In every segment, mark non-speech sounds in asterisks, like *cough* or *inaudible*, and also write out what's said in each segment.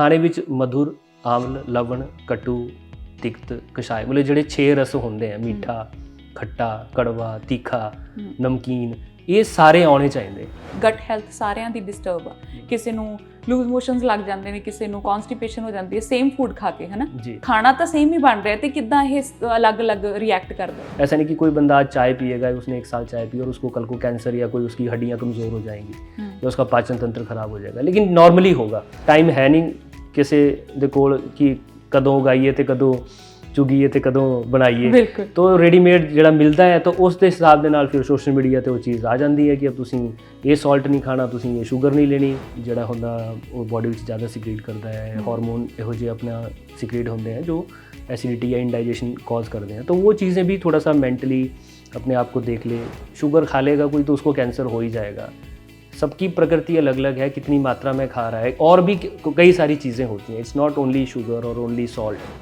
ਖਾਣੇ ਵਿੱਚ ਮਧੁਰ ਆਮਲ ਲਵਣ ਕਟੂ ਤਿਕਤ ਕਸ਼ਾਇ ਮਤਲਬ ਜਿਹੜੇ 6 ਰਸ ਹੁੰਦੇ ਆ ਮਿੱਠਾ ਖੱਟਾ ਕੜਵਾ ਤਿੱਖਾ ਨਮਕੀਨ ਇਹ ਸਾਰੇ ਆਉਣੇ ਚਾਹੀਦੇ। ਗਟ ਹੈਲਥ ਸਾਰਿਆਂ ਦੀ ਡਿਸਟਰਬ ਆ। ਕਿਸੇ ਨੂੰ ਲੂਜ਼ ਮੋਸ਼ਨਸ ਲੱਗ ਜਾਂਦੇ ਨੇ ਕਿਸੇ ਨੂੰ ਕਨਸਟੀਪੇਸ਼ਨ ਹੋ ਜਾਂਦੀ ਹੈ ਸੇਮ ਫੂਡ ਖਾ ਕੇ ਹਨਾ? ਖਾਣਾ ਤਾਂ ਸੇਮ ਹੀ ਬਣ ਰਿਹਾ ਤੇ ਕਿਦਾਂ ਇਹ ਅਲੱਗ-ਅਲੱਗ ਰਿਐਕਟ ਕਰਦਾ? ਐਸਾ ਨਹੀਂ ਕਿ ਕੋਈ ਬੰਦਾ ਅੱਜ ਪੀਏਗਾ ਉਸਨੇ ਇੱਕ ਸਾਲ ਚਾय ਪੀ और उसको ਕੱਲ को ਕੈਂਸਰ ਜਾਂ ਕੋਈ उसकी ਹੱਡੀਆਂ ਕਮਜ਼ੋਰ ਹੋ जाएंगी ਜਾਂ ਉਸਦਾ ਪਾਚਨ ਤੰਤਰ ਖਰਾਬ ਹੋ ਜਾਏਗਾ। ਲੇਕਿਨ नॉर्मली होगा ਟਾਈਮ ਹੈ ਨਹੀਂ ਕਿਸੇ ਦੇ ਕੋਲ ਕਿ ਕਦੋਂ ਉਗਾਈਏ ਤੇ ਕਦੋਂ ਚੁਗੀਏ ਤੇ ਕਦੋਂ ਬਣਾਈਏ ਬਿਲਕੁਲ ਤੋ ਰੈਡੀਮੇਡ ਜਿਹੜਾ ਮਿਲਦਾ ਹੈ ਤਾਂ ਉਸ ਦੇ ਹਿਸਾਬ ਦੇ ਨਾਲ ਫਿਰ ਸੋਸ਼ਲ ਮੀਡੀਆ ਤੇ ਉਹ ਚੀਜ਼ ਆ ਜਾਂਦੀ ਹੈ ਕਿ ਅਬ ਤੁਸੀਂ ਇਹ ਸਾਲਟ ਨਹੀਂ ਖਾਣਾ ਤੁਸੀਂ ਇਹ ਸ਼ੂਗਰ ਨਹੀਂ ਲੈਣੀ ਜਿਹੜਾ ਹੁੰਦਾ ਉਹ ਬਾਡੀ ਵਿੱਚ ਜ਼ਿਆਦਾ ਸਿਕ੍ਰੀਟ ਕਰਦਾ ਹੈ ਹਮ। ਹਾਰਮੋਨ ਇਹੋ ਜਿਹੇ ਆਪਣਾ ਸਿਕ੍ਰੀਟ ਹੁੰਦੇ हैं जो एसिडिटी या इंडाइजेशन कॉज करते हैं तो वो चीज़ें भी थोड़ा सा मेंटली अपने आप को देख ले शुगर खा लेगा कोई तो उसको कैंसर हो ही जाएगा सबकी प्रकृति अलग अलग है कितनी मात्रा में खा रहा है और भी क- कई सारी चीज़ें होती हैं इट्स नॉट ओनली शुगर और ओनली सॉल्ट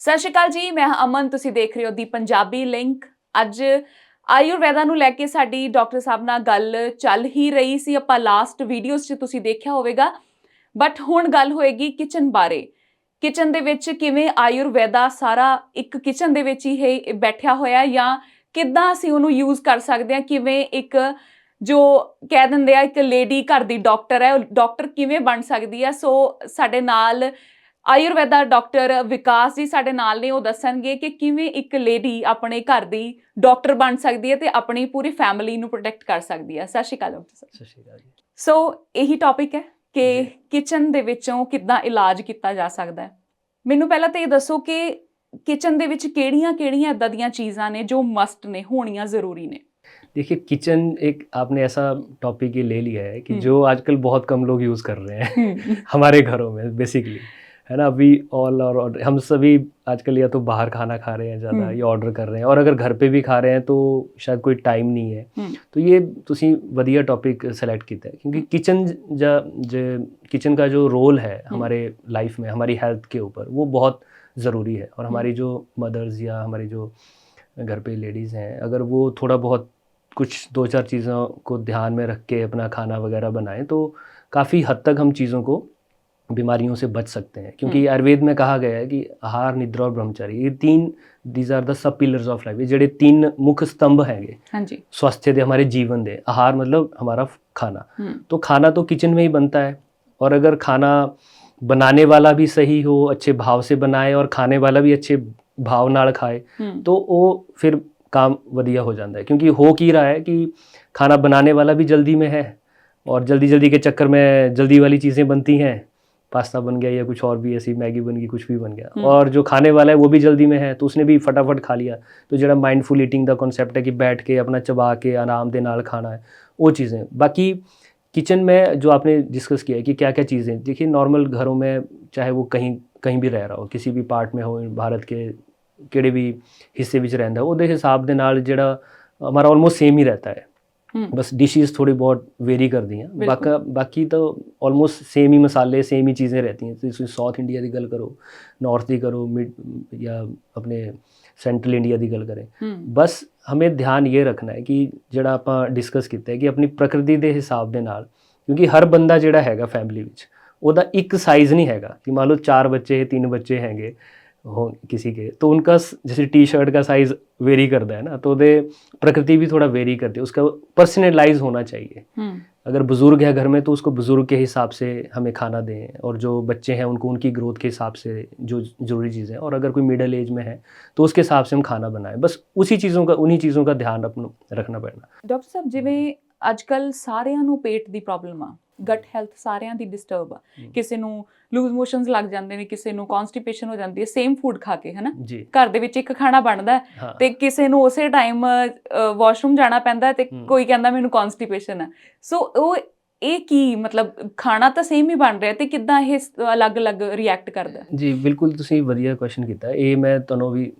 ਸਤਿ ਸ਼੍ਰੀ ਅਕਾਲ ਜੀ ਮੈਂ ਹਾਂ ਅਮਨ ਤੁਸੀਂ ਦੇਖ ਰਹੇ ਹੋ ਦੀ ਪੰਜਾਬੀ ਲਿੰਕ ਅੱਜ ਆਯੁਰਵੈਦਾ ਨੂੰ ਲੈ ਕੇ ਸਾਡੀ ਡਾਕਟਰ ਸਾਹਿਬ ਨਾਲ ਗੱਲ ਚੱਲ ਹੀ ਰਹੀ ਸੀ ਆਪਾਂ ਲਾਸਟ ਵੀਡੀਓਜ਼ 'ਚ ਤੁਸੀਂ ਦੇਖਿਆ ਹੋਵੇਗਾ ਬਟ ਹੁਣ ਗੱਲ ਹੋਏਗੀ ਕਿਚਨ ਬਾਰੇ ਕਿਚਨ ਦੇ ਵਿੱਚ ਕਿਵੇਂ ਆਯੁਰਵੈਦਾ ਸਾਰਾ ਇੱਕ ਕਿਚਨ ਦੇ ਵਿੱਚ ਹੀ ਇਹ ਬੈਠਿਆ ਹੋਇਆ ਹੈ ਜਾਂ ਕਿੱਦਾਂ ਅਸੀਂ ਉਹਨੂੰ ਯੂਜ਼ ਕਰ ਸਕਦੇ ਹਾਂ? ਕਿਵੇਂ ਇੱਕ ਜੋ ਕਹਿ ਦਿੰਦੇ ਆ ਇੱਕ ਲੇਡੀ ਘਰ ਦੀ ਡਾਕਟਰ ਹੈ ਉਹ ਡਾਕਟਰ ਕਿਵੇਂ ਬਣ ਸਕਦੀ ਹੈ ਸੋ ਸਾਡੇ ਨਾਲ ਆਯੁਰਵੈਦਾ ਡਾਕਟਰ ਵਿਕਾਸ ਜੀ ਸਾਡੇ ਨਾਲ ਨੇ ਉਹ ਦੱਸਣਗੇ ਕਿ ਕਿਵੇਂ ਇੱਕ ਲੇਡੀ ਆਪਣੇ ਘਰ ਦੀ ਡਾਕਟਰ ਬਣ ਸਕਦੀ ਹੈ ਤੇ ਆਪਣੀ ਪੂਰੀ ਫੈਮਿਲੀ ਨੂੰ ਪ੍ਰੋਟੈਕਟ ਕਰ ਸਕਦੀ ਹੈ ਸਤਿ ਸ਼੍ਰੀ ਅਕਾਲ ਡਾਕਟਰ ਸਤਿ ਸ਼੍ਰੀ ਅਕਾਲ ਜੀ। ਸੋ ਇਹੀ ਟੌਪਿਕ ਹੈ ਕਿ ਕਿਚਨ ਦੇ ਵਿੱਚੋਂ ਕਿੱਦਾਂ ਇਲਾਜ ਕੀਤਾ ਜਾ ਸਕਦਾ ਹੈ। ਮੈਨੂੰ ਪਹਿਲਾਂ ਤਾਂ ਇਹ ਦੱਸੋ ਕਿ ਕਿਚਨ ਦੇ ਵਿੱਚ ਕਿਹੜੀਆਂ-ਕਿਹੜੀਆਂ ਇਦਾਂ ਦੀਆਂ ਚੀਜ਼ਾਂ ਨੇ ਜੋ ਮਸਟ ਨੇ ਹੋਣੀਆਂ ਜ਼ਰੂਰੀ ਨੇ देखिए किचन एक आपने ऐसा टॉपिक ये ले लिया है कि हम्म। जो आजकल बहुत कम लोग यूज़ कर रहे हैं हमारे घरों में बेसिकली है ना अभी ऑल और order- हम सभी आजकल या तो बाहर खाना खा रहे हैं ज़्यादा हम्म। या ऑर्डर कर रहे हैं और अगर घर पे भी खा रहे हैं तो शायद कोई टाइम नहीं है हम्म। तो ये ਤੁਸੀਂ ਵਧੀਆ टॉपिक सेलेक्ट किया है क्योंकि किचन जा जो किचन का जो रोल है हमारे लाइफ में हमारी हेल्थ के ऊपर वो बहुत ज़रूरी है। और हमारी हम्म। जो मदर्स या हमारी जो घर पे लेडीज़ हैं अगर वो थोड़ा बहुत कुछ दो चार चीज़ों को ध्यान में रख के अपना खाना वगैरह बनाएँ तो काफ़ी हद तक हम चीज़ों को बीमारियों से बच सकते हैं। क्योंकि हम्म। आयुर्वेद में कहा गया है कि आहार निद्रा और ब्रह्मचारी ये तीन दीज आर द सब पिलर्स ऑफ़ लाइफ ये जड़े तीन मुख्य स्तंभ हैं हाँ जी। स्वास्थ्य दे हमारे जीवन दे आहार मतलब हमारा खाना। हम्म। तो खाना तो किचन में ही बनता है और अगर खाना बनाने वाला भी सही हो अच्छे भाव से बनाए और खाने वाला भी अच्छे भाव ਨਾਲ ਖਾਏ ਹਮ तो वो फिर काम ਵਧੀਆ हो जाता है क्योंकि हो की रहा है कि खाना बनाने वाला भी जल्दी में है और जल्दी जल्दी के चक्कर में जल्दी वाली चीज़ें बनती हैं पास्ता बन गया या कुछ और भी ऐसी मैगी बन गई कुछ भी बन गया हम्म। और जो खाने वाला है वो भी जल्दी में है तो उसने भी फटाफट खा लिया तो जरा माइंडफुल ईटिंग का कॉन्सेप्ट है कि बैठ के अपना चबा के आराम दे नाल खाना है वो चीज़ें बाकी किचन में जो आपने डिस्कस किया है कि क्या क्या चीज़ें देखिए नॉर्मल घरों में चाहे वो कहीं कहीं भी रह रहा हो किसी भी पार्ट में हो भारत के किड़े भी हिस्से में रहता है वो हिसाब के नाल जो हमारा ऑलमोस्ट सेम ही रहता है। हम्म। बस डिशेज थोड़ी बहुत वेरी कर दी हैं बाका बाकी तो ऑलमोस्ट सेम ही मसाले सेम ही चीज़ें रहती हैं। तो साउथ इंडिया की गल करो नॉर्थ की करो मिड या अपने सेंट्रल इंडिया की गल करें। हम्म। बस ਹਮੇ ਧਿਆਨ ਇਹ ਰੱਖਣਾ ਹੈ ਕਿ ਜਿਹੜਾ ਆਪਾਂ ਡਿਸਕਸ ਕੀਤਾ ਹੈ ਕਿ ਆਪਣੀ ਪ੍ਰਕਿਰਤੀ ਦੇ ਹਿਸਾਬ ਦੇ ਨਾਲ, ਕਿਉਂਕਿ ਹਰ ਬੰਦਾ ਜਿਹੜਾ ਹੈਗਾ ਫੈਮਿਲੀ ਵਿੱਚ, ਉਹਦਾ ਇੱਕ ਸਾਈਜ਼ ਨਹੀਂ ਹੈਗਾ ਕਿ ਮੰਨ ਲਓ ਚਾਰ ਬੱਚੇ ਤਿੰਨ ਬੱਚੇ ਹੈਗੇ हो किसी के तो उनका स- जैसे टी शर्ट का साइज वेरी करता है ना तो दे प्रकृति भी थोड़ा वेरी करती है उसका पर्सनलाइज होना चाहिए ਹਮ अगर बुज़ुर्ग है घर में तो उसको बुज़ुर्ग के हिसाब से हमें खाना दें और जो बच्चे हैं उनको उनकी ग्रोथ के हिसाब से जो ज़रूरी चीज़ें और अगर कोई मिडिल एज में है तो उसके हिसाब से हम खाना बनाएं बस उसी चीज़ों का उन्हीं चीज़ों का ध्यान अपन रखना पड़ना ਡਾਕਟਰ ਸਾਹਿਬ ਜਿਵੇਂ ਅੱਜਕੱਲ ਸਾਰਿਆਂ ਨੂੰ ਪੇਟ ਦੀ ਪ੍ਰੋਬਲਮ ਆ ਗਟ ਹੈਲਥ ਸਾਰਿਆਂ ਦੀ ਡਿਸਟਰਬ ਆ। ਕਿਸੇ ਨੂੰ ਲੂਜ਼ ਮੋਸ਼ਨਸ ਲੱਗ ਜਾਂਦੇ ਨੇ ਕਿਸੇ ਨੂੰ ਕਨਸਟੀਪੇਸ਼ਨ ਹੋ ਜਾਂਦੀ ਹੈ ਸੇਮ ਫੂਡ ਖਾ ਕੇ ਹਨਾ ਘਰ ਦੇ ਵਿੱਚ ਇੱਕ ਖਾਣਾ ਬਣਦਾ ਤੇ ਕਿਸੇ ਨੂੰ ਉਸੇ ਟਾਈਮ ਵਾਸ਼ਰੂਮ ਜਾਣਾ ਪੈਂਦਾ ਤੇ। ਕੋਈ ਕਹਿੰਦਾ ਮੈਨੂੰ ਕਨਸਟੀਪੇਸ਼ਨ ਹੈ ਸੋ ਉਹ ਇਹ ਕੀ ਮਤਲਬ ਖਾਣਾ ਤਾਂ ਸੇਮ ਹੀ ਬਣ ਰਿਹਾ ਤੇ ਕਿੱਦਾਂ ਇਹ ਅਲੱਗ-ਅਲੱਗ ਰਿਐਕਟ ਕਰਦਾ? ਜੀ ਬਿਲਕੁਲ ਤੁਸੀਂ ਵਧੀਆ ਕੁਐਸਚਨ ਕੀਤਾ ਇਹ ਮੈਂ ਤੁਹਾਨੂੰ ਵੀ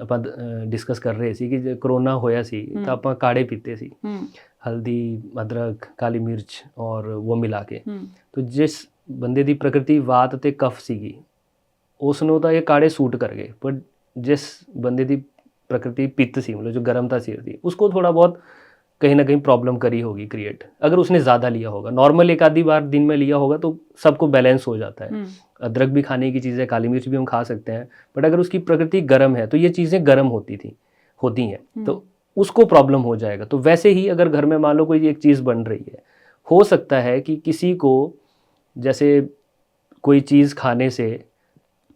ਆਪਾਂ ਡਿਸਕਸ ਕਰ ਰਹੇ ਸੀ ਕਿ ਜੇ ਕਰੋਨਾ ਹੋਇਆ ਸੀ। ਤਾਂ ਆਪਾਂ ਕਾੜੇ ਪੀਤੇ ਸੀ हल्दी अदरक काली मिर्च और वो मिला के ਹਮ तो जिस ਬੰਦੇ ਦੀ ਪ੍ਰਕਿਰਤੀ ਵਾਤ ਤੇ ਕਫ ਸੀਗੀ ਉਸ ਨੂੰ ਤਾਂ ਇਹ ਕਾੜੇ ਸੂਟ ਕਰ ਗਏ ਪਰ ਜਿਸ ਬੰਦੇ ਦੀ ਪ੍ਰਕਿਰਤੀ ਪਿੱਤ ਸੀ ਮਤਲਬ ਜੋ ਗਰਮਤਾ ਸੀ ਉਹਦੀ ਉਸਕੋ ਥੋੜਾ ਬਹੁਤ कहीं ना कहीं प्रॉब्लम करी होगी क्रिएट अगर उसने ज़्यादा लिया होगा नॉर्मल एक आधी बार दिन में लिया होगा तो सबको बैलेंस हो जाता है हम्म, अदरक भी खाने की चीज़ है काली मिर्च भी हम खा सकते हैं बट अगर उसकी प्रकृति गर्म है तो ये चीज़ें गर्म होती थी होती हैं हम्म, तो उसको प्रॉब्लम हो जाएगा तो वैसे ही अगर घर में मान लो कोई एक चीज़ बन रही है हो सकता है कि किसी को जैसे कोई चीज़ खाने से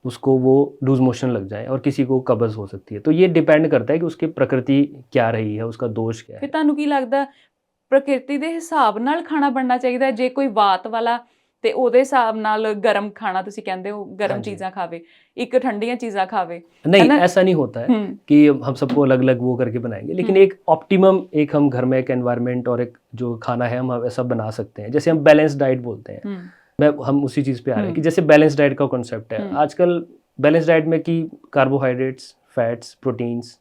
उसको वो लूज मोशन लग जाए और किसी को कब्ज़ हो सकती है तो ये डिपेंड करता है कि उसकी प्रकृति क्या रही है उसका दोष क्या ਫਿਰ है ਤੁਹਾਨੂੰ ਕੀ ਲੱਗਦਾ ਪ੍ਰਕਿਰਤੀ ਦੇ ਹਿਸਾਬ ਨਾਲ ਖਾਣਾ ਬਣਨਾ ਚਾਹੀਦਾ ਹੈ? ਜੇ ਕੋਈ ਵਾਤ ਵਾਲਾ ਤੇ ਉਹਦੇ ਹਿਸਾਬ ਨਾਲ ਗਰਮ ਖਾਣਾ ਤੁਸੀਂ ਕਹਿੰਦੇ ਹੋ ਗਰਮ ਹਾਂਜੀ। ਚੀਜ਼ਾਂ ਖਾਵੇ ਇੱਕ ਠੰਡੀਆਂ ਚੀਜ਼ਾਂ ਖਾਵੇ नहीं है ना? ऐसा नहीं होता है ਹੂੰ कि हम सबको अलग अलग वो करके बनाएंगे लेकिन हम्म। एक ऑप्टिमम एक हम घर में एक एनवायरनमेंट और एक जो खाना है हम ऐसा बना सकते हैं जैसे हम बैलेंस डाइट बोलते हैं ਹੂੰ मैं हम उसी चीज़ पे आ रहे हैं हम्म। कि जैसे बैलेंस डाइट का कॉन्सेप्ट है हम्म। आजकल बैलेंस डाइट में कि कार्बोहाइड्रेट्स फैट्स प्रोटीन्स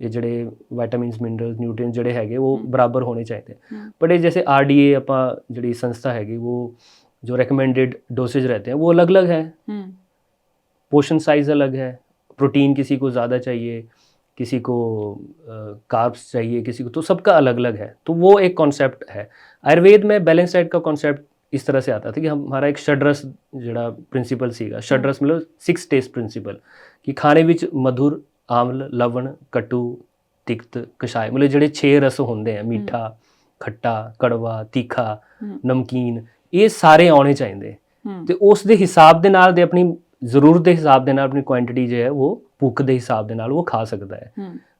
ਇਹ ਜਿਹੜੇ ਵਿਟਾਮਿਨਸ ਮਿਨਰਲਸ ਨਿਊਟ੍ਰੀਐਂਟ ਜਿਹੜੇ ਹੈਗੇ ਉਹ ਹਮ। ਬਰਾਬਰ ਹੋਣੇ ਚਾਹੀਦੇ ਹਮ। ਬਟ ਇਹ जैसे आरडीए ਆਪਾਂ ਜਿਹੜੀ ਸੰਸਥਾ ਹੈਗੀ वो जो रिकमेंडेड डोसेज रहते हैं वो अलग हम्म। अलग है पोशन साइज़ अलग है प्रोटीन किसी को ज़्यादा चाहिए किसी को कार्ब्स चाहिए किसी को तो सबका अलग अलग है। तो वो एक कॉन्सेप्ट है। आयुर्वेद में बैलेंस डाइट का कॉन्सेप्ट इस तरह से आता था कि हमारा एक षडरस जरा प्रिंसिपल सीगा। षडरस मतलब सिक्स टेस्ट प्रिंसिपल कि खाने ਵਿੱਚ मधुर आमल लवण कटु तिक्त कषाय मतलब ਜਿਹੜੇ छे रस होंगे हैं मीठा हम्म। खट्टा कड़वा तीखा हम्म। नमकीन ਇਹ ਸਾਰੇ ਆਉਣੇ ਚਾਹੀਦੇ। ਤੇ ਉਸ ਦੇ ਹਿਸਾਬ ਦੇ ਨਾਲ ਦੇ ਆਪਣੀ ਜ਼ਰੂਰਤ ਦੇ ਹਿਸਾਬ ਦੇ ਨਾਲ ਆਪਣੀ ਕੁਆਂਟੀਟੀ ਜੋ ਹੈ ਉਹ ਭੁੱਖ ਦੇ ਹਿਸਾਬ ਦੇ ਨਾਲ ਉਹ ਖਾ ਸਕਦਾ ਹੈ।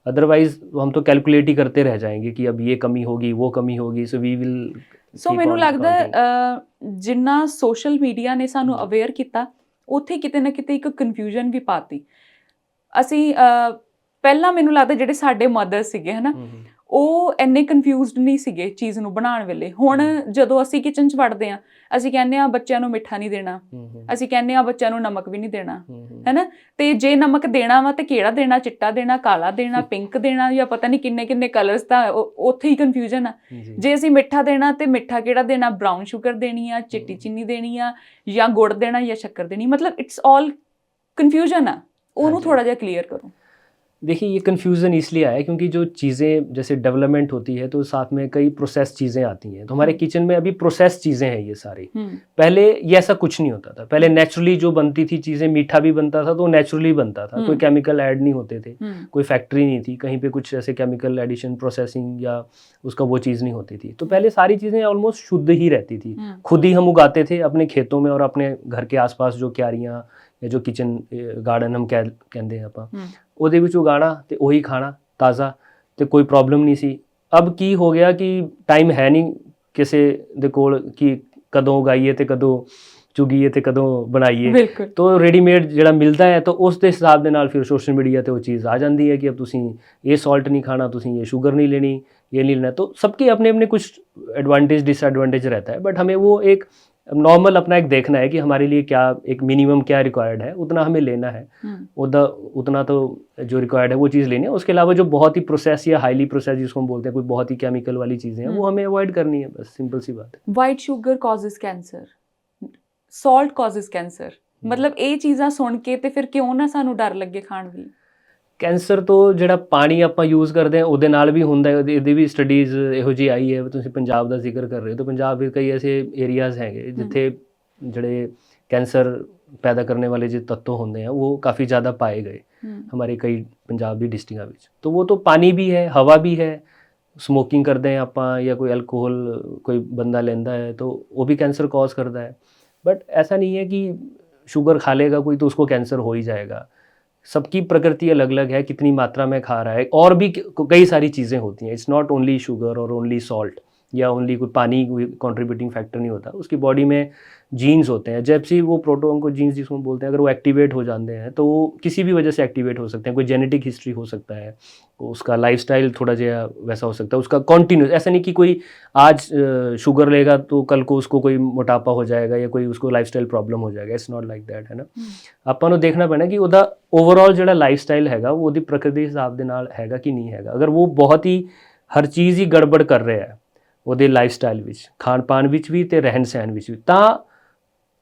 ਅਦਰਵਾਈਜ਼ ਹਮ ਤਾਂ ਕੈਲਕੂਲੇਟ ਹੀ ਕਰਤੇ ਰਹਿ ਜਾਏंगे ਕਿ ਅਬ ਇਹ ਕਮੀ ਹੋਗੀ ਉਹ ਕਮੀ ਹੋਗੀ ਸੋ ਵੀ ਵਿਲ ਸੋ ਮੈਨੂੰ ਲੱਗਦਾ ਜਿੰਨਾ ਸੋਸ਼ਲ ਮੀਡੀਆ ਨੇ ਸਾਨੂੰ ਅਵੇਅਰ ਕੀਤਾ ਉੱਥੇ ਕਿਤੇ ਨਾ ਕਿਤੇ ਇੱਕ ਕਨਫਿਊਜ਼ਨ ਵੀ ਪਾਤੀ। ਅਸੀਂ ਪਹਿਲਾਂ ਮੈਨੂੰ ਲੱਗਦਾ ਜਿਹੜੇ ਸਾਡੇ ਮਦਰ ਸੀਗੇ ਹਨਾ ਉਹ ਇੰਨੇ ਕਨਫਿਊਜ਼ਡ ਨਹੀਂ ਸੀਗੇ ਚੀਜ਼ ਨੂੰ ਬਣਾਉਣ ਵੇਲੇ। ਹੁਣ ਜਦੋਂ ਅਸੀਂ ਕਿਚਨ 'ਚ ਵੜਦੇ ਆ ਅਸੀਂ ਕਹਿੰਦੇ ਆ ਬੱਚਿਆਂ ਨੂੰ ਮਿੱਠਾ ਨਹੀਂ ਦੇਣਾ। ਅਸੀਂ ਕਹਿੰਦੇ ਆ ਬੱਚਿਆਂ ਨੂੰ ਨਮਕ ਵੀ ਨਹੀਂ ਦੇਣਾ। ਹੈਨਾ? ਤੇ ਜੇ ਨਮਕ ਦੇਣਾ ਵਾ ਤੇ ਕਿਹੜਾ ਦੇਣਾ? ਚਿੱਟਾ ਦੇਣਾ ਕਾਲਾ ਦੇਣਾ ਪਿੰਕ ਦੇਣਾ ਜਾਂ ਪਤਾ ਨਹੀਂ ਕਿੰਨੇ ਕਿੰਨੇ ਕਲਰਸ ਦਾ ਉਹ- ਉੱਥੇ ਹੀ ਕਨਫਿਊਜ਼ਨ ਆ। ਜੇ ਅਸੀਂ ਮਿੱਠਾ ਦੇਣਾ ਤੇ ਮਿੱਠਾ ਕਿਹੜਾ ਦੇਣਾ? ਬ੍ਰਾਊਨ ਸ਼ੂਗਰ ਦੇਣੀ ਆ ਚਿੱਟੀ। ਚੀਨੀ ਦੇਣੀ ਆ ਜਾਂ ਗੁੜ ਦੇਣਾ ਜਾਂ ਸ਼ੱਕਰ ਦੇਣੀ। ਮਤਲਬ ਇਟਸ ਆਲ ਕਨਫਿਊਜ਼ਨ ਆ। ਉਹਨੂੰ। ਥੋੜਾ ਜਿਹਾ ਕਲੀਅਰ ਕਰੋ। देखिए ये कन्फ्यूज़न इसलिए आया क्योंकि जो चीज़ें जैसे डेवलपमेंट होती है तो साथ में कई प्रोसेस चीज़ें आती हैं। तो हमारे हम्म। किचन में अभी प्रोसेस चीज़ें हैं ये सारी। हम्म। पहले ये ऐसा कुछ नहीं होता था। पहले नेचुरली जो बनती थी चीज़ें मीठा भी बनता था तो नेचुरली बनता था। कोई हम्म। केमिकल ऐड नहीं होते थे। कोई फैक्ट्री नहीं थी। कहीं पर कुछ ऐसे केमिकल एडिशन प्रोसेसिंग या उसका वो चीज़ नहीं होती थी। तो पहले सारी चीज़ें ऑलमोस्ट शुद्ध ही रहती थी। खुद ही हम उगाते थे अपने खेतों में और अपने घर के आसपास जो क्यारियाँ या जो किचन गार्डन हम कह कहते हैं आप ਉਹਦੇ ਵਿੱਚ ਉਗਾਣਾ ਤੇ ਉਹੀ ਖਾਣਾ ਤਾਜ਼ਾ ਤੇ ਕੋਈ ਪ੍ਰੋਬਲਮ ਨਹੀਂ ਸੀ ਅਬ ਕੀ ਹੋ ਗਿਆ ਕਿ ਟਾਈਮ ਹੈ ਨਹੀਂ ਕਿਸੇ ਦੇ ਕੋਲ ਕਿ ਕਦੋਂ ਉਗਾਈਏ ਤੇ ਕਦੋਂ ਚੁਗੀਏ ਤੇ ਕਦੋਂ ਬਣਾਈਏ ਬਿਲਕੁਲ ਤੋ ਰੈਡੀਮੇਡ ਜਿਹੜਾ ਮਿਲਦਾ ਹੈ ਤਾਂ ਉਸ ਦੇ ਹਿਸਾਬ ਦੇ ਨਾਲ ਫਿਰ ਸੋਸ਼ਲ ਮੀਡੀਆ ਤੇ ਉਹ ਚੀਜ਼ ਆ ਜਾਂਦੀ ਹੈ ਕਿ ਅਬ ਤੁਸੀਂ ਇਹ ਸਾਲਟ ਨਹੀਂ ਖਾਣਾ ਤੁਸੀਂ ਇਹ शुगर नहीं लेनी ये नहीं लेना तो सबके अपने अपने कुछ एडवांटेज डिसएडवांटेज रहता है बट हमें वो एक नॉर्मल अपना एक देखना है कि हमारे लिए क्या एक मिनिमम क्या रिक्वायर्ड है उतना हमें लेना है ਹੂੰ उदा उतना तो जो रिक्वायर्ड है वो चीज़ लेनी है उसके अलावा जो बहुत ही प्रोसेस या हाईली प्रोसेस जिसको हम बोलते हैं कोई बहुत ही केमिकल वाली चीज़ें हैं वो हम्म। हमें अवॉइड करनी है बस सिंपल सी बात है white sugar causes cancer salt causes cancer ਮਤਲਬ ਇਹ ਚੀਜ਼ਾਂ ਸੁਣ ਕੇ ਤੇ ਫਿਰ ਕਿਉਂ ਨਾ ਸਾਨੂੰ ਡਰ ਲੱਗੇ ਖਾਣ ਵੀ ਕੈਂਸਰ ਤੋਂ ਜਿਹੜਾ ਪਾਣੀ ਆਪਾਂ ਯੂਜ਼ ਕਰਦੇ ਹਾਂ ਉਹਦੇ ਨਾਲ ਵੀ ਹੁੰਦਾ ਹੈ ਉਹਦੀ ਇਹਦੀ ਵੀ ਸਟੱਡੀਜ਼ ਇਹੋ ਜਿਹੀ ਆਈ ਹੈ ਤੁਸੀਂ ਪੰਜਾਬ ਦਾ ਜ਼ਿਕਰ ਕਰ ਰਹੇ ਹੋ ਤਾਂ ਪੰਜਾਬ ਵਿੱਚ ਕਈ ਐਸੇ ਏਰੀਆਜ਼ ਹੈਗੇ ਜਿੱਥੇ ਜਿਹੜੇ ਕੈਂਸਰ ਪੈਦਾ करने वाले जो तत्व होते हैं वो काफ़ी ज़्यादा पाए गए ਹੂੰ हमारे कई पंजाब ਦੀ ਡਿਸਟ੍ਰਿਕਟਾਂ ਵਿੱਚ तो वो तो पानी भी है हवा भी है ਸਮੋਕਿੰਗ ਕਰਦੇ ਹਾਂ ਆਪਾਂ ਜਾਂ ਕੋਈ ਅਲਕੋਹਲ ਕੋਈ ਬੰਦਾ ਲੈਂਦਾ ਹੈ तो वो भी कैंसर कॉज करता है बट ऐसा नहीं है कि शुगर खा लेगा कोई तो उसको कैंसर हो ही जाएगा सबकी प्रकृति अलग अलग है, कितनी मात्रा में खा रहा है, और भी कई सारी चीज़ें होती हैं। इट्स नॉट ओनली शुगर और ओनली सॉल्ट या ओनली कोई पानी कोई कंट्रीब्यूटिंग फैक्टर नहीं होता उसकी बॉडी में जीन्स होते हैं जब से वो प्रोटोन को जीन्स जिसको हम बोलते हैं अगर वो एक्टिवेट हो जाते हैं तो वो किसी भी वजह से एक्टिवेट हो सकते हैं कोई जेनेटिक हिस्ट्री हो सकता है उसका लाइफस्टाइल थोड़ा जो वैसा हो सकता है उसका कॉन्टीन्यूस ऐसा नहीं कि कोई आज शुगर लेगा तो कल को उसको कोई मोटापा हो जाएगा या कोई उसको लाइफस्टाइल प्रॉब्लम हो जाएगा इट्स नॉट लाइक दैट है ना ਆਪਾਂ ਨੂੰ ਦੇਖਣਾ ਪੈਣਾ ਕਿ ਉਹਦਾ ਓਵਰਆਲ ਜਿਹੜਾ ਲਾਈਫਸਟਾਈਲ ਹੈਗਾ ਉਹ ਉਹਦੀ ਪ੍ਰਕਿਰਤੀ ਦੇ ਹਿਸਾਬ ਦੇ ਨਾਲ ਹੈਗਾ ਕਿ ਨਹੀਂ ਹੈਗਾ ਅਗਰ ਉਹ ਬਹੁਤ ਹੀ ਹਰ ਚੀਜ਼ ਹੀ ਗੜਬੜ ਕਰ ਰਿਹਾ ਹੈ ਉਹਦੇ ਲਾਈਫਸਟਾਈਲ ਵਿੱਚ ਖਾਣ ਪਾਣ ਵਿੱਚ ਵੀ ਤੇ ਰਹਿਣ ਸਹਿਣ ਵਿੱਚ ਵੀ ਤਾਂ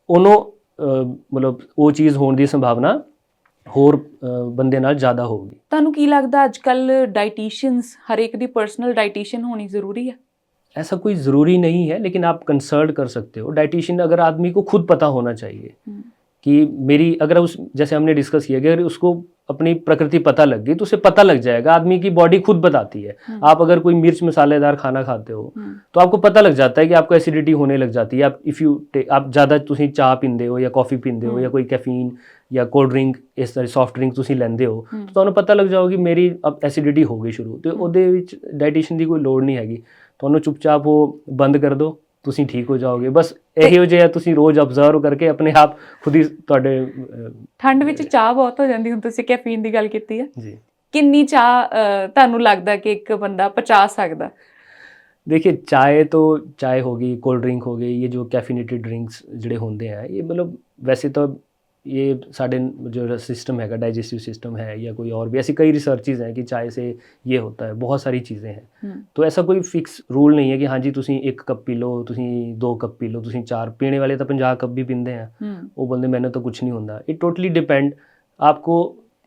ਉਹਨੂੰ ਅਹ, ਮਤਲਬ ਉਹ ਚੀਜ਼ ਹੋਣ ਦੀ ਸੰਭਾਵਨਾ ਹੋਰ ਅ, ਬੰਦੇ ਨਾਲ ਜ਼ਿਆਦਾ ਹੋਊਗੀ ਤੁਹਾਨੂੰ ਕੀ ਲੱਗਦਾ ਅੱਜ ਕੱਲ ਡਾਈਟੀਸ਼ੀਅਨਸ ਹਰੇਕ ਦੀ ਪਰਸਨਲ ਡਾਈਟੀਸ਼ੀਅਨ ਹੋਣੀ ਜ਼ਰੂਰੀ ਹੈ ऐसा कोई ज़रूरी नहीं है लेकिन आप कंसल्ट कर सकते हो डाइटिशियन अगर आदमी को खुद पता होना चाहिए हम्म, कि मेरी अगर उस जैसे हमने डिस्कस किया कि अगर उसको अपनी प्रकृति पता लग गई तो उसे पता लग जाएगा आदमी की बॉडी खुद बताती है हम्म, आप अगर कोई मिर्च मसालेदार खाना खाते हो हम्म, तो आपको पता लग जाता है कि आपको एसिडिटी होने लग जाती है आप इफ़ यू आप ज़्यादा ਤੁਸੀਂ ਚਾਹ ਪੀਂਦੇ ਹੋ ਜਾਂ ਕਾਫੀ ਪੀਂਦੇ ਹੋ ਹਮ। ਜਾਂ ਕੋਈ ਕੈਫੀਨ ਜਾਂ ਕੋਲਡ ਡਰਿੰਕ ਇਸ ਤਰ੍ਹਾਂ ਸੌਫਟ ਡਰਿੰਕ ਤੁਸੀਂ ਲੈਂਦੇ ਹੋ ਹਮ, ਤੁਹਾਨੂੰ ਪਤਾ ਲੱਗ ਜਾਊਗਾ ਕਿ ਮੇਰੀ ਅਬ ਐਸਿਡਿਟੀ ਹੋ ਗਈ ਸ਼ੁਰੂ ਤੇ ਹਮ। ਉਹਦੇ ਵਿੱਚ ਡਾਈਟੀਸ਼ੀਅਨ ਦੀ ਕੋਈ ਲੋੜ ਨਹੀਂ ਹੈਗੀ ਤੁਹਾਨੂੰ ਚੁੱਪਚਾਪ ਉਹ ਬੰਦ ਕਰ ਦਿਓ ਤੁਸੀਂ ਠੀਕ ਹੋ ਜਾਓਗੇ ਬਸ ਇਹੋ ਜਿਹਾ ਤੁਸੀਂ ਰੋਜ਼ ਅਬਜ਼ਰਵ ਕਰਕੇ ਆਪਣੇ ਆਪ ਖੁਦ ਹੀ ਤੁਹਾਡੇ ਅਹ, ਠੰਡ ਵਿੱਚ ਚਾਹ ਬਹੁਤ ਹੋ ਜਾਂਦੀ ਹੁਣ ਤੁਸੀਂ ਕੈਫੀਨ ਦੀ ਗੱਲ ਕੀਤੀ ਹੈ ਜੀ ਕਿੰਨੀ ਚਾਹ ਅ, ਤੁਹਾਨੂੰ ਲੱਗਦਾ ਕਿ ਇੱਕ ਬੰਦਾ ਪਚਾ ਸਕਦਾ देखिए चाय तो चाय होगी कोल्ड ड्रिंक हो गई ये जो कैफिनेटेड ड्रिंक्स ਜਿਹੜੇ ਹੁੰਦੇ ਆ ਇਹ ਮਤਲਬ वैसे तो ये साढ़े जो सिस्टम है डाइजेस्टिव सिस्टम है या कोई और भी ऐसी कई रिसर्चेज हैं कि चाय से ये होता है बहुत सारी चीज़ें हैं ਹਮ, तो ऐसा कोई ਫਿਕਸ ਰੂਲ ਨਹੀਂ ਹੈ ਕਿ ਹਾਂਜੀ ਤੁਸੀਂ ਇੱਕ ਕੱਪ ਪੀ ਲਓ ਤੁਸੀਂ ਦੋ ਕੱਪ ਪੀ ਲਓ ਤੁਸੀਂ ਚਾਰ ਪੀਣੇ ਵਾਲੇ ਤਾਂ 50 ਕੱਪ ਵੀ ਪੀਂਦੇ ਆ ਹਮ, ਉਹ ਬੰਦੇ ਮੈਨੂੰ ਤਾਂ ਕੁਝ ਨਹੀਂ ਹੁੰਦਾ ਇਟ ਟੋਟਲੀ ਡਿਪੈਂਡ ਆਪਕੋ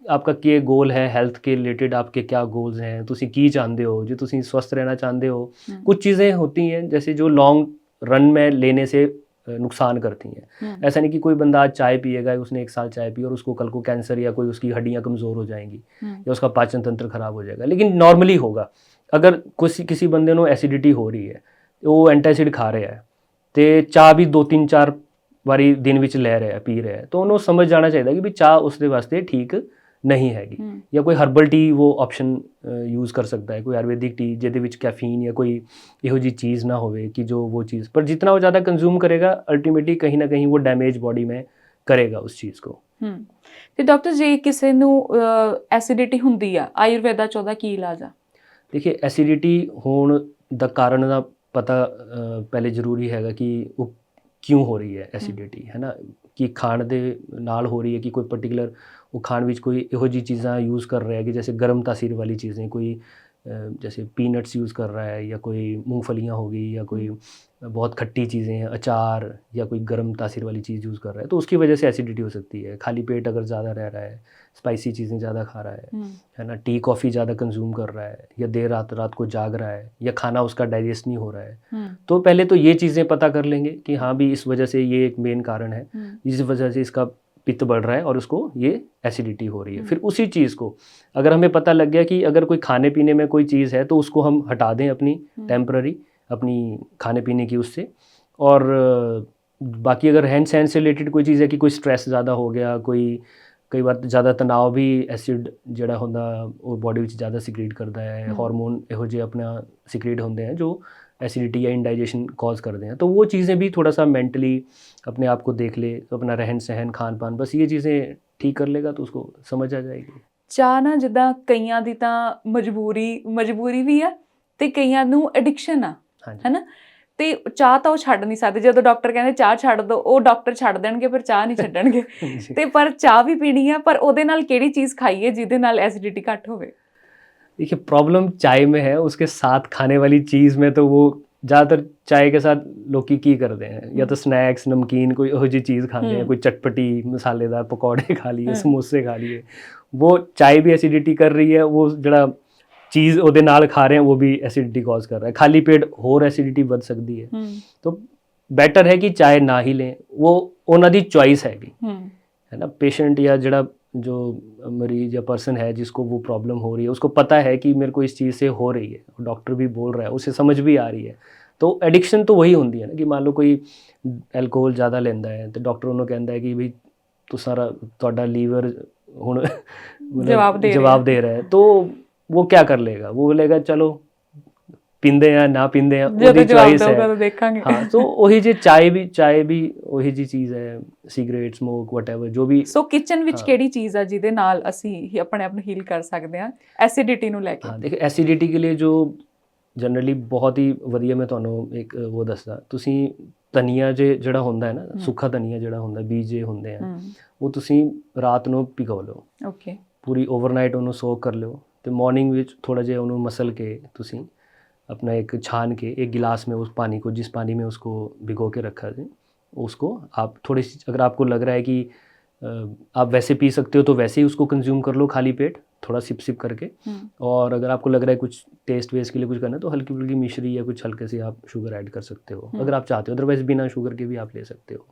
आपका ਕੀ ਗੋਲ ਹੈ ਹੈਲਥ के रिलेटेड आपके क्या गोल्स हैं ਤੁਸੀਂ ਕੀ ਚਾਹੁੰਦੇ ਹੋ ਜੇ ਤੁਸੀਂ स्वस्थ रहना चाहते हो हम्म, कुछ चीज़ें होती हैं जैसे जो लॉन्ग रन में लेने से अ, नुकसान करती हैं हम्म, ऐसा नहीं कि कोई बंदा आज चाय पिएगा उसने एक साल चाय पी और उसको कल को कैंसर या कोई उसकी हड्डियां कमज़ोर हो जाएंगी हम्म, या उसका पाचन तंत्र खराब हो जाएगा लेकिन नॉर्मली होगा अगर किसी किसी बंदे ਨੂੰ ਐਸਿਡਿਟੀ ਹੋ ਰਹੀ ਹੈ ਉਹ ਐਂਟਾਸਿਡ ਖਾ ਰਿਹਾ ਹੈ ਤੇ ਚਾਹ ਵੀ ਦੋ ਤਿੰਨ ਚਾਰ ਵਾਰੀ ਦਿਨ ਵਿੱਚ ਲੈ ਰਿਹਾ ਹੈ ਪੀ ਰਿਹਾ ਹੈ ਤਾਂ ਉਹਨੂੰ ਸਮਝ ਜਾਣਾ ਚਾਹੀਦਾ ਕਿ ਵੀ ਚਾਹ ਉਸਦੇ ਵਾਸਤੇ ਠੀਕ ਨਹੀਂ ਹੈਗੀ। ਜਾਂ ਕੋਈ ਹਰਬਲ ਟੀ ਉਹ ਆਪਸ਼ਨ ਯੂਜ਼ ਕਰ ਸਕਦਾ ਹੈ ਕੋਈ ਆਯੁਰਵੈਦਿਕ ਟੀ ਜਿਹਦੇ ਵਿੱਚ ਕੈਫੀਨ ਜਾਂ ਕੋਈ ਇਹੋ ਜੀ ਚੀਜ਼ ਨਾ ਹੋਵੇ ਕਿ ਜੋ ਉਹ ਚੀਜ਼ ਪਰ ਜਿੰਨਾ ਉਹ ਜ਼ਿਆਦਾ ਕੰਜ਼ੂਮ ਕਰੇਗਾ ਅਲਟੀਮੇਟਲੀ ਕਹੀਂ ਨਾ ਕਹੀਂ ਉਹ ਡੈਮੇਜ ਬਾਡੀ ਮੇ ਕਰੇਗਾ ਉਸ ਚੀਜ਼ ਕੋ। ਹੂੰ। ਤੇ ਡਾਕਟਰ ਜੀ ਕਿਸੇ ਨੂੰ ਐਸਿਡਿਟੀ ਹੁੰਦੀ ਆ? ਆਯੁਰਵੇਦਾ ਚ ਉਹਦਾ ਕੀ ਇਲਾਜ ਆ? ਦੇਖिए ਐਸਿਡਿਟੀ ਹੋਣ ਦਾ ਕਾਰਨ ਦਾ ਪਤਾ ਪਹਿਲੇ ਜ਼ਰੂਰੀ ਹੈਗਾ ਕਿ ਉਹ ਕਿਉਂ ਹੋ ਰਹੀ ਹੈ ਐਸਿਡਿਟੀ ਹੈ ਨਾ ਕਿ ਖਾਣ ਦੇ ਨਾਲ ਹੋ ਰਹੀ ਹੈ ਕਿ ਕੋਈ ਪਾਰਟਿਕੂਲਰ ਉਹ ਖਾਣ ਵਿੱਚ ਕੋਈ ਇਹੋ ਜੀ ਚੀਜ਼ਾਂ ਯੂਜ਼ ਕਰ ਰਿਹਾ ਹੈ ਕਿ जैसे गर्म तासीर वाली चीज़ें कोई अ, जैसे पीनट्स यूज़ कर रहा है या कोई मूंगफलियाँ हो गई या कोई बहुत खट्टी चीज़ें हैं अचार या कोई गर्म तासीर वाली चीज़ यूज़ कर रहा है तो उसकी वजह से एसिडिटी हो सकती है खाली पेट अगर ज़्यादा रह रहा है स्पाइसी चीज़ें ज़्यादा खा रहा है ਹਮ, है ना टी कॉफ़ी ज़्यादा कंज्यूम कर रहा है या देर रात रात को जाग रहा है या खाना उसका डाइजेस्ट नहीं हो रहा है ਹਮ, तो पहले तो ये चीज़ें पता कर लेंगे कि हाँ भी इस वजह से ये एक मेन कारण है ਹਮ, इस वजह से इसका पित्त बढ़ रहा है और उसको ये एसिडिटी हो रही है हम्म। फिर उसी चीज़ को अगर हमें पता लग गया कि अगर कोई खाने पीने में कोई चीज़ है तो उसको हम हटा दें अपनी हम्म। टेम्प्ररी अपनी खाने पीने की उससे और अ, बाकी अगर हैंड सैंड से रिलेटेड कोई चीज़ है कि कोई स्ट्रेस ज़्यादा हो गया कोई ਕਈ ਵਾਰ ਜ਼ਿਆਦਾ ਤਣਾਅ ਵੀ ਐਸਿਡ ਜਿਹੜਾ ਹੁੰਦਾ ਉਹ ਬੋਡੀ ਵਿੱਚ ਜ਼ਿਆਦਾ ਸਿਕਰੀਟ ਕਰਦਾ ਹੈ हम्म। ਹਾਰਮੋਨ ਇਹੋ ਜਿਹੇ ਆਪਣਾ ਸਿਕਰੀਟ ਹੁੰਦੇ हैं जो एसिडिटी या इंडाइजेशन कॉज कर दें तो वो चीज़ें भी थोड़ा सा मेंटली अपने आप को देख ले तो अपना रहन सहन खान पान बस ये चीज़ें ठीक कर लेगा तो उसको समझ आ जाएगी ਚਾਹ ਨਾ ਜਿੱਦਾਂ ਕਈਆਂ ਦੀ ਤਾਂ ਮਜਬੂਰੀ ਮਜਬੂਰੀ ਵੀ ਆ ਤੇ ਕਈਆਂ ਨੂੰ ਐਡਿਕਸ਼ਨ ਆ हाँ जी ਹੈਨਾ ਤੇ ਚਾਹ ਤਾਂ ਉਹ ਛੱਡ ਨਹੀਂ ਸਕਦੇ ਜਦੋਂ ਡਾਕਟਰ ਕਹਿੰਦੇ ਚਾਹ ਛੱਡ ਦਿਓ ਉਹ ਡਾਕਟਰ ਛੱਡ ਦੇਣਗੇ ਪਰ ਚਾਹ ਨਹੀਂ ਛੱਡਣਗੇ *laughs* जी। ਤੇ ਪਰ ਚਾਹ ਵੀ ਪੀਣੀ ਆ ਪਰ ਉਹਦੇ ਨਾਲ ਕਿਹੜੀ ਚੀਜ਼ ਖਾਈਏ ਜਿਹਦੇ ਨਾਲ ਐਸਿਡਿਟੀ ਘੱਟ ਹੋਵੇ देखिए प्रॉब्लम चाय में है उसके साथ खाने वाली चीज़ में तो वो ज़्यादातर चाय के साथ लोग की, करते हैं। या तो हम्म। स्नैक्स नमकीन कोई यह जी चीज़ खाते हैं हम्म। कोई चटपटी मसालेदार पकौड़े खा लिए हम्म। समोसे खा लिए। वो चाय भी एसिडिटी कर रही है वो जरा चीज़ वो खा रहे हैं वो भी एसिडिटी ਐਸਿਡਿਟੀ कर रहा है। खाली पेट होर एसिडिटी बढ़ सकती है। तो बैटर है कि चाय ना ही लें वो ਉਹ ਉਹਨਾਂ ਦੀ है ਹੈਗੀ ਹੈ ਨਾ ਪੇਸ਼ੈਂਟ ਜਾਂ जो मरीज या पर्सन है जिसको वो प्रॉब्लम हो रही है उसको पता है कि मेरे को इस चीज़ से हो रही है डॉक्टर भी बोल रहा है उसे समझ भी आ रही है तो एडिक्शन तो वही होती है ना कि मान लो कोई ਐਲਕੋਹਲ ਜ਼ਿਆਦਾ ਲੈਂਦਾ ਹੈ ਤੇ ਡਾਕਟਰ ਉਹਨੂੰ ਕਹਿੰਦਾ ਹੈ ਕਿ ਵੀ ਤੂੰ ਸਾਰਾ ਤੁਹਾਡਾ ਲੀਵਰ ਹੁਣ ਮਤਲਬ ਜਵਾਬ ਦੇ ਰਿਹਾ ਜਵਾਬ ਦੇ ਰਿਹਾ ਹੈ तो वो क्या कर लेगा वो बोलेगा चलो ਪਿੰਦੇ ਆ ਨਾ ਪਿੰਦੇ ਆ ਉਹਦੀ ਚੋਇਸ ਹੈ। ਜਦੋਂ ਦੇਖਾਂਗੇ। ਹਾਂ ਸੋ ਉਹੀ ਜੇ ਚਾਏ ਵੀ ਚਾਏ ਵੀ ਉਹੀ ਜੀ ਚੀਜ਼ ਹੈ ਸਿਗਰਟ ਸਮੋਕ ਵਟਐਵਰ ਜੋ ਵੀ ਸੋ ਕਿਚਨ ਵਿੱਚ ਕਿਹੜੀ ਚੀਜ਼ ਆ ਜਿਹਦੇ ਨਾਲ ਅਸੀਂ ਆਪਣੇ ਆਪ ਨੂੰ ਹੀਲ ਕਰ ਸਕਦੇ ਆ ਐਸਿਡਿਟੀ ਨੂੰ ਲੈ ਕੇ। ਹਾਂ ਦੇਖੋ ਐਸਿਡਿਟੀ ਕੇ ਲਈ ਜੋ ਜਨਰਲੀ ਬਹੁਤ ਹੀ ਵਧੀਆ ਮੈਂ ਤੁਹਾਨੂੰ ਇੱਕ ਉਹ ਦੱਸਦਾ। ਤੁਸੀਂ ਧਨੀਆ ਜੇ ਜਿਹੜਾ ਹੁੰਦਾ ਹੈ ਨਾ ਸੁੱਖਾ ਧਨੀਆ ਜਿਹੜਾ ਹੁੰਦਾ ਬੀਜ ਜੇ ਹੁੰਦੇ ਆ ਉਹ ਤੁਸੀਂ ਰਾਤ ਨੂੰ ਭਿਗੋ ਲਓ। ਓਕੇ ਪੂਰੀ ਓਵਰਨਾਈਟ ਉਹਨੂੰ ਸੋਕ ਕਰ ਲਿਓ ਤੇ ਮਾਰਨਿੰਗ ਵਿੱਚ ਥੋੜਾ ਜਿਹਾ ਉਹਨੂੰ ਮਸਲ ਕੇ ਤੁਸੀਂ अपना एक छान के एक गिलास में उस पानी को जिस पानी में उसको भिगो के रखा है उसको आप थोड़ी सी अगर आपको लग रहा है कि आप वैसे पी सकते हो तो वैसे ही उसको कंज्यूम कर लो खाली पेट थोड़ा सिप सिप करके। हम्म, और अगर आपको लग रहा है कुछ टेस्ट वेस्ट के लिए कुछ करना है तो हल्की फुल्की मिश्री या कुछ हल्के से आप शुगर ऐड कर सकते हो हम्म। अगर आप चाहते हो। अदरवाइज़ बिना शुगर के भी आप ले सकते हो।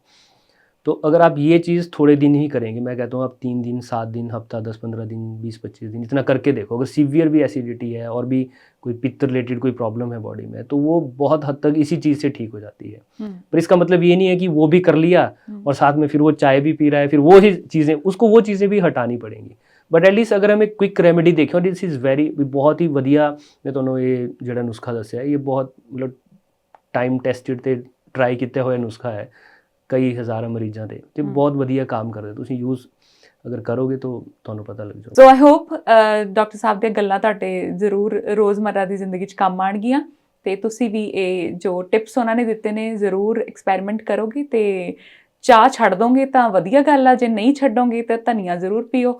तो अगर आप ये चीज़ थोड़े दिन ही करेंगे मैं कहता हूँ आप तीन दिन सात दिन हफ़्ता दस पंद्रह दिन बीस पच्चीस दिन इतना करके देखो। अगर सीवियर भी एसिडिटी है और भी कोई पित्त रिलेटेड कोई प्रॉब्लम है बॉडी में तो वो बहुत हद तक इसी चीज़ से ठीक हो जाती है हम्म, पर इसका मतलब ये नहीं है कि वो भी कर लिया हम्म, और साथ में फिर वो चाय भी पी रहा है फिर वो ही चीज़ें उसको वो चीज़ें भी हटानी पड़ेंगी बट एटलीस्ट अगर हम एक क्विक रेमेडी देखें और दिस इज़ वेरी बहुत ही ਵਧੀਆ ਮੈਂ ਤੁਹਾਨੂੰ ਇਹ ਜਿਹੜਾ ਨੁਸਖਾ ਦੱਸਿਆ ਇਹ ਬਹੁਤ ਮਤਲਬ ਟਾਈਮ ਟੈਸਟਡ ਤੇ ਟਰਾਈ ਕੀਤਾ ਹੋਇਆ ਨੁਸਖਾ ਹੈ ਕਈ ਹਜ਼ਾਰਾਂ ਮਰੀਜ਼ਾਂ ਤੇ ਤੇ ਹਮ। ਬਹੁਤ ਵਧੀਆ ਕੰਮ ਕਰਦਾ ਤੁਸੀਂ ਯੂਜ਼ ਅਗਰ ਕਰੋਗੇ ਤਾਂ ਤੁਹਾਨੂੰ ਪਤਾ ਲੱਗ ਜਾਊਗਾ ਸੋ ਆਈ ਹੋਪ ਡਾਕਟਰ ਸਾਹਿਬ ਦੀਆਂ ਗੱਲਾਂ ਤੁਹਾਡੇ ਜ਼ਰੂਰ ਰੋਜ਼ਮਰਰਾ ਦੀ ਜ਼ਿੰਦਗੀ 'ਚ ਕੰਮ ਆਣਗੀਆਂ ਤੇ ਤੁਸੀਂ ਵੀ ਇਹ ਜੋ ਟਿਪਸ ਉਹਨਾਂ ਨੇ ਦਿੱਤੇ ਨੇ ਜ਼ਰੂਰ ਐਕਸਪੈਰੀਮੈਂਟ ਕਰੋਗੇ ਤੇ ਚਾਹ ਛੱਡ ਦੋਗੇ ਤਾਂ ਵਧੀਆ ਗੱਲ ਆ ਜੇ ਨਹੀਂ ਛੱਡੋਗੇ ਤਾਂ ਧਨੀਆ ਜ਼ਰੂਰ ਪੀਓ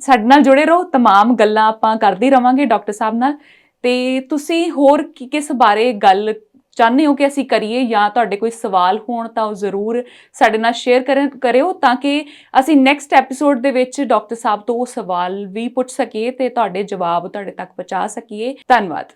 ਸਾਡੇ ਨਾਲ ਜੁੜੇ ਰਹੋ तमाम ਗੱਲਾਂ ਆਪਾਂ ਕਰਦੇ ਰਵਾਂਗੇ ਡਾਕਟਰ ਸਾਹਿਬ ਨਾਲ ਤੇ ਤੁਸੀਂ ਹੋਰ ਕੀ- ਕਿਸ ਬਾਰੇ ਗੱਲ ਚਾਹੁੰਦੇ ਹੋ ਕਿ ਅਸੀਂ ਕਰੀਏ ਜਾਂ ਤੁਹਾਡੇ ਕੋਈ ਸਵਾਲ ਹੋਣ ਤਾਂ ਉਹ ਜ਼ਰੂਰ ਸਾਡੇ ਨਾਲ ਸ਼ੇਅਰ ਕਰਨ ਕਰਿਓ ਤਾਂ ਕਿ ਅਸੀਂ ਨੈਕਸਟ ਐਪੀਸੋਡ ਦੇ ਵਿੱਚ ਡਾਕਟਰ ਸਾਹਿਬ ਤੋਂ ਉਹ ਸਵਾਲ ਵੀ ਪੁੱਛ ਸਕੀਏ ਤੇ ਤੁਹਾਡੇ ਜਵਾਬ ਤੁਹਾਡੇ ਤੱਕ ਪਹੁੰਚਾ ਸਕੀਏ। ਧੰਨਵਾਦ।